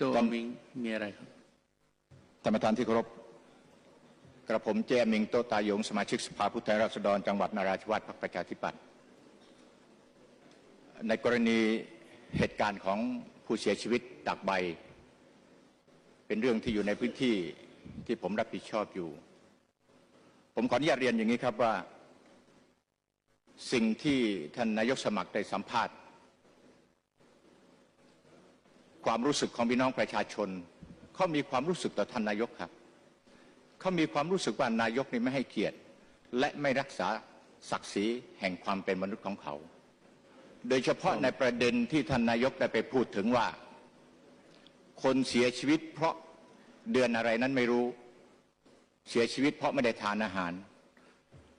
ตัวมิงมีอะไรครับท่านประธานที่เคารพกระผมเจมิงโตตายงสมาชิกสภาผู้แทนราษฎรจังหวัดนราธิวาสพรรคประชาธิปัตย์ในกรณีเหตุการณ์ของผู้เสียชีวิตตักใบ เป็นเรื่องที่อยู่ในพื้นที่ที่ผมรับผิดชอบอยู่ ผมขออนุญาตเรียนอย่างนี้ครับว่า สิ่งที่ท่านนายกสมัครได้สัมภาษณ์ ความรู้สึกของพี่น้องประชาชนเขามีความรู้สึกต่อท่านนายกครับเขามีความรู้สึกว่านายกนี่ไม่ให้เกียรติ และไม่รักษาศักดิ์ศรีแห่งความเป็นมนุษย์ของเขา โดยเฉพาะในประเด็นที่ท่านนายกได้ไปพูดถึงว่า คนเสียชีวิต เพราะเดือนอะไรนั้นไม่รู้เสียชีวิตเพราะไม่ได้ทานอาหาร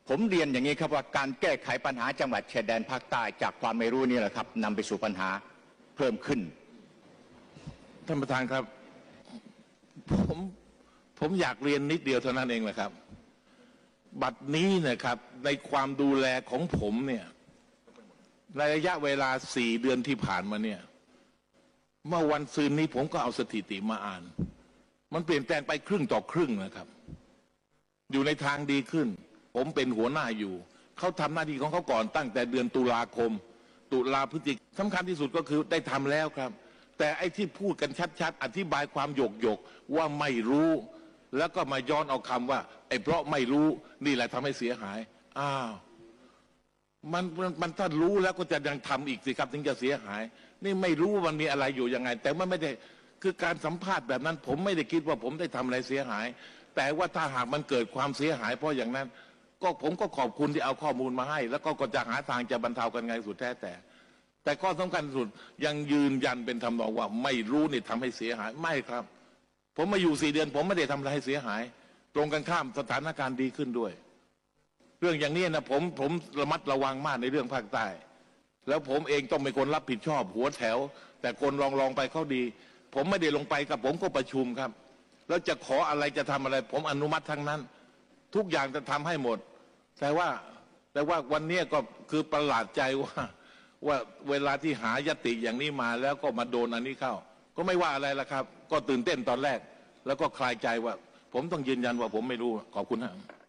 ผมเรียนอย่างนี้ครับว่าการแก้ไขปัญหาจังหวัดชายแดนภาคใต้จากความไม่รู้นี่แหละครับนำไปสู่ปัญหาเพิ่มขึ้น ท่านประธานครับ ผมผมอยากเรียนนิดเดียวเท่านั้นเองแหละครับ บัดนี้นะครับ ในความดูแลของผมเนี่ยในระยะเวลาสี่เดือนที่ผ่านมาเนี่ย เมื่อวันซืนนี้ผมก็เอาสถิติมาอ่าน มันเปลี่ยนแปลงไปครึ่งต่อครึ่งนะครับ อยู่ในทางดีขึ้น ผมเป็นหัวหน้าอยู่ เขาทำหน้าที่ของเขาก่อนตั้งแต่เดือนตุลาคม ตุลาพฤศจิกสำคัญที่สุดก็คือได้ทำแล้วครับ แต่ไอ้ที่พูดกันชัดๆ อธิบายความหยกหยกๆว่าไม่รู้ แล้วก็มาย้อนเอาคำว่า ไอ้เพราะไม่รู้นี่แหละทำให้เสียหาย อ้าวมันมันมันถ้ารู้แล้วก็จะยังทำอีกสิครับ ถึงจะเสียหาย นี่ไม่รู้มันมีอะไรอยู่ยังไง แต่มันไม่ได้คือการสัมภาษณ์แบบนั้น ผมไม่ได้คิดว่าผมได้ทำอะไรเสียหาย แต่ว่าถ้าหากมันเกิดความเสียหาย เพราะอย่างนั้น ก็ผมก็ขอบคุณที่เอาข้อมูลมาให้ แล้วก็ก็จะหาทางจะบรรเทากันไงสุดแท้แต่ แต่ข้อสำคัญสุดยังยืนยันเป็นทำนองว่า ไม่รู้นี่ทำให้เสียหายไม่ครับ ผมมาอยู่สี่เดือน ผมไม่ได้ทำอะไรให้เสียหาย ตรงกันข้ามสถานการณ์ดีขึ้นด้วย เรื่องอย่างนี้นะผมผมระมัดระวังมากในเรื่องภาคใต้แล้วผมเองต้องเป็นคนรับผิดชอบ หัวแถว แต่คนลองลองไปเขาดี ผมไม่ได้ลงไปกับผมก็ประชุมครับ แล้วจะขออะไรจะทำอะไร ผมอนุมัติทั้งนั้น ทุกอย่างจะทำให้หมด แต่ว่าแต่ว่าวันนี้ก็คือประหลาดใจว่า ว่าเวลาที่หายติอย่างนี้มาแล้วก็มาโดนอันนี้เข้า ก็ไม่ว่าอะไรละครับ ก็ตื่นเต้นตอนแรก แล้วก็คลายใจว่า ผมต้องยืนยันว่าผมไม่รู้ขอบคุณครับ